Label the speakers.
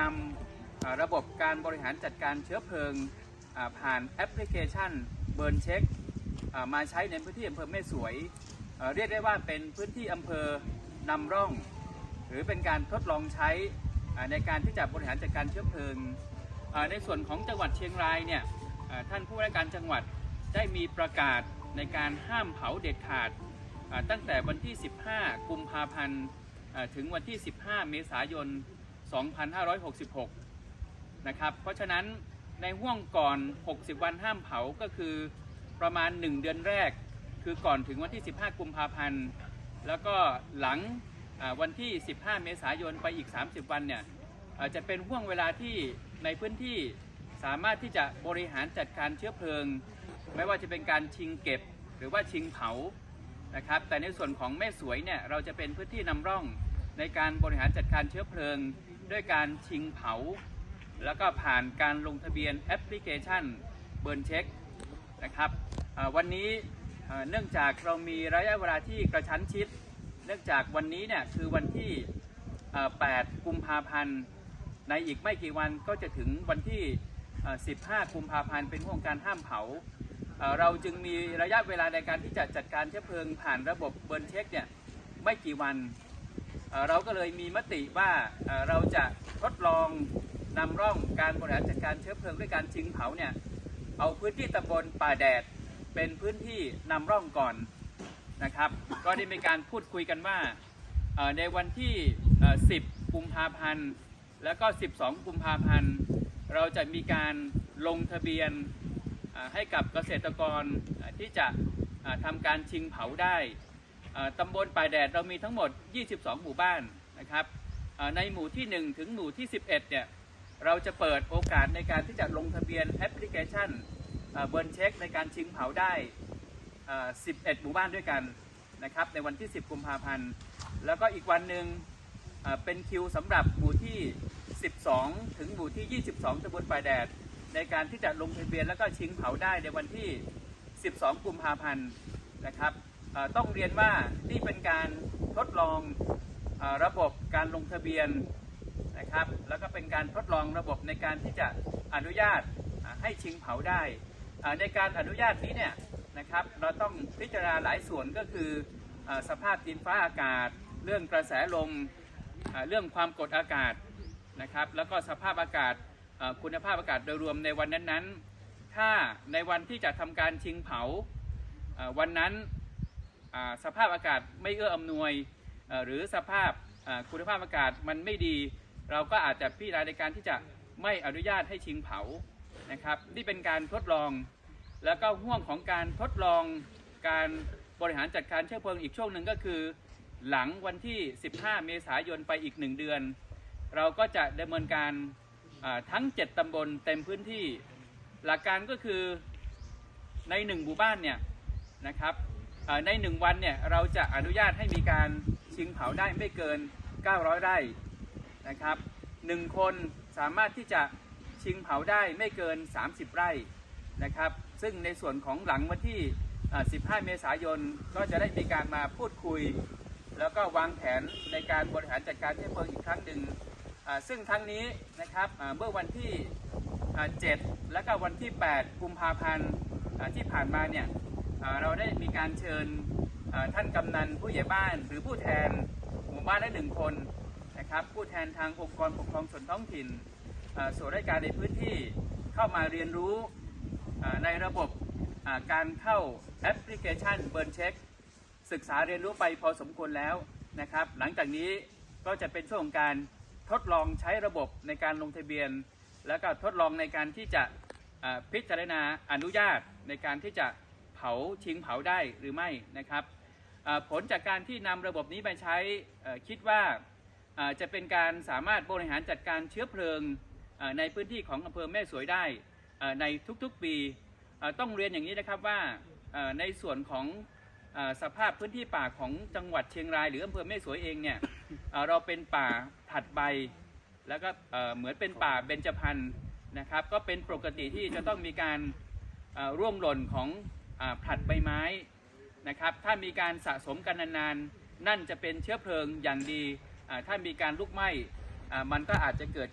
Speaker 1: นำระบบการบริหารจัดการเชื้อเพลิงผ่านแอปพลิเคชันเบิร์นเช็คมาใช้ในพื้นที่อำเภอแม่สวย เรียกได้ว่าเป็นพื้นที่อำเภอนำร่อง หรือเป็นการทดลองใช้ในการที่จะบริหารจัดการเชื้อเพลิง ในส่วนของจังหวัดเชียงรายเนี่ยท่านผู้ว่าการจังหวัดได้มีประกาศในการห้ามเผาเด็ดขาด ตั้งแต่วันที่ 15 กุมภาพันธ์ถึงวันที่ 15 เมษายน 2566 นะครับ เพราะฉะนั้นในห่วงก่อน 60 วันห้ามเผาก็คือประมาณ 1 เดือนแรก คือก่อนถึงวันที่ 15 กุมภาพันธ์ แล้วก็หลังวันที่ 15 เมษายนไปอีก 30 วันเนี่ยจะเป็นห่วงเวลาที่ในพื้นที่สามารถที่จะบริหารจัดการเชื้อเพลิง ไม่ว่าจะเป็นการชิงเก็บหรือว่าชิงเผานะครับ แต่ในส่วนของแม่สวยเนี่ยเราจะเป็นพื้นที่นำร่องในการบริหารจัดการเชื้อเพลิง ด้วยการชิงเผา แล้วก็ผ่านการลงทะเบียนแอปพลิเคชันเบิร์นเช็คนะครับวันนี้เนื่องจากเรามีระยะเวลาที่กระชั้นชิด เนื่องจากวันนี้เนี่ยคือวันที่ 8 กุมภาพันธ์ ในอีกไม่กี่วันก็จะถึงวันที่ 15 กุมภาพันธ์เป็นห่วงการห้ามเผาเอ่อเราจึงมีระยะเวลาในการที่จะจัดการเชื้อเพลิงผ่านระบบเบิร์นเช็คเนี่ยไม่กี่วัน เราก็เลยมีมติว่าเราจะทดลองนำร่องการบริหารจัดการเชื้อเพลิงด้วยการชิงเผาเนี่ยเอาพื้นที่ตำบลป่าแดด เป็นพื้นที่นำร่องก่อนนะครับ ก็ได้มีการพูดคุยกันว่าในวันที่ 10 กุมภาพันธ์ แล้วก็ 12 กุมภาพันธ์ เราจะมีการลงทะเบียนให้กับเกษตรกรที่จะทำการชิงเผาได้ ตำบลป่ายแดดเรามีทั้งหมด 22 หมู่บ้านนะครับในหมู่ที่ 1 ถึงหมู่ที่ 11 เนี่ย เราจะเปิดโอกาสในการที่จะลงทะเบียนแอปพลิเคชันเบิร์นเช็คในการชิงเผาได้ 11 หมู่บ้านด้วยกันนะครับในวันที่ 10 กุมภาพันธ์ แล้วก็อีกวันหนึ่งเป็นคิวสำหรับหมู่ที่ 12 ถึงหมู่ที่ 22ตำบลป่าแดด ในการที่จะลงทะเบียนแล้วก็ชิงเผาได้ในวันที่ 12 กุมภาพันธ์นะครับ ต้องเรียนว่านี่เป็นการทดลองอระบบการลงทะเบียนนะครับ แล้วก็เป็นการทดลองระบบในการที่จะอนุญาตให้ชิงเผาได้ในการอนุญาตนี้เนี่ยนะครับ เราต้องพิจารณาหลายส่วนก็คืออสภาพดินฟ้าอากาศ เรื่องกระแสลมเรื่องความกดอากาศนะครับ แล้วก็สภาพอากาศคุณภาพอากาศโดยรวมในวันนั้นๆ ถ้าในวันที่จะทำการชิงเผาวันนั้น สภาพอากาศไม่เอื้ออำนวย หรือสภาพคุณภาพอากาศมันไม่ดี เราก็อาจจะพิจารณาในการที่จะไม่อนุญาตให้ชิงเผานะครับนี่เป็นการทดลอง แล้วก็ห่วงของการทดลองการบริหารจัดการเชื้อเพลิงอีกช่วงหนึ่งก็คือ หลังวันที่ 15 เมษายนไปอีก 1 เดือน เราก็จะดำเนินการทั้ง 7 ตำบลเต็มพื้นที่ หลักการก็คือใน 1 หมู่บ้านเนี่ยนะครับ ใน 1 วันเนี่ยเราจะอนุญาตให้มีการชิงเผาได้ไม่เกิน 900 ไร่นะครับหนึ่งคนสามารถที่จะชิงเผาได้ไม่เกิน 30 ไร่นะครับ ซึ่งในส่วนของหลังวันที่ 15 เมษายนก็จะได้มีการมาพูดคุย แล้วก็วางแผนในการบริหารจัดการเชื้อเพลิงอีกครั้งหนึ่งซึ่งทั้งนี้นะครับเมื่อวันที่ 7 และก็วันที่ 8 กุมภาพันธ์ที่ผ่านมาเนี่ย เราได้มีการเชิญท่านกำนันผู้ใหญ่บ้าน หรือผู้แทนหมู่บ้านละหนึ่งคนนะครับผู้แทนทางองค์กรปกครองส่วนท้องถิ่นส่วนราชการในพื้นที่เข้ามาเรียนรู้ในระบบการเข้าแอปพลิเคชันเบิร์นเช็คศึกษาเรียนรู้ไปพอสมควรแล้วนะครับหลังจากนี้ก็จะเป็นช่วงของการทดลองใช้ระบบในการลงทะเบียน แล้วก็ทดลองในการที่จะพิจารณาอนุญาตในการที่จะ เผาชิงเผาได้หรือไม่นะครับผลจากการที่นำระบบนี้ไปใช้คิดว่าจะเป็นการสามารถบริหารจัดการเชื้อเพลิงในพื้นที่ของอำเภอแม่สวยได้ในทุกๆปีต้องเรียนอย่างนี้นะครับว่าในส่วนของสภาพพื้นที่ป่าของจังหวัดเชียงรายหรืออำเภอแม่สวยเองเนี่ยเราเป็นป่าผัดใบ แล้วก็เหมือนเป็นป่าเบญจพรรณนะครับ ก็เป็นปกติที่จะต้องมีการร่วงหล่นของ ผลัดใบไม้นะครับ ถ้ามีการสะสมกันนานๆ นั่นจะเป็นเชื้อเพลิงอย่างดี ถ้ามีการลุกไหม้มันก็อาจจะเกิด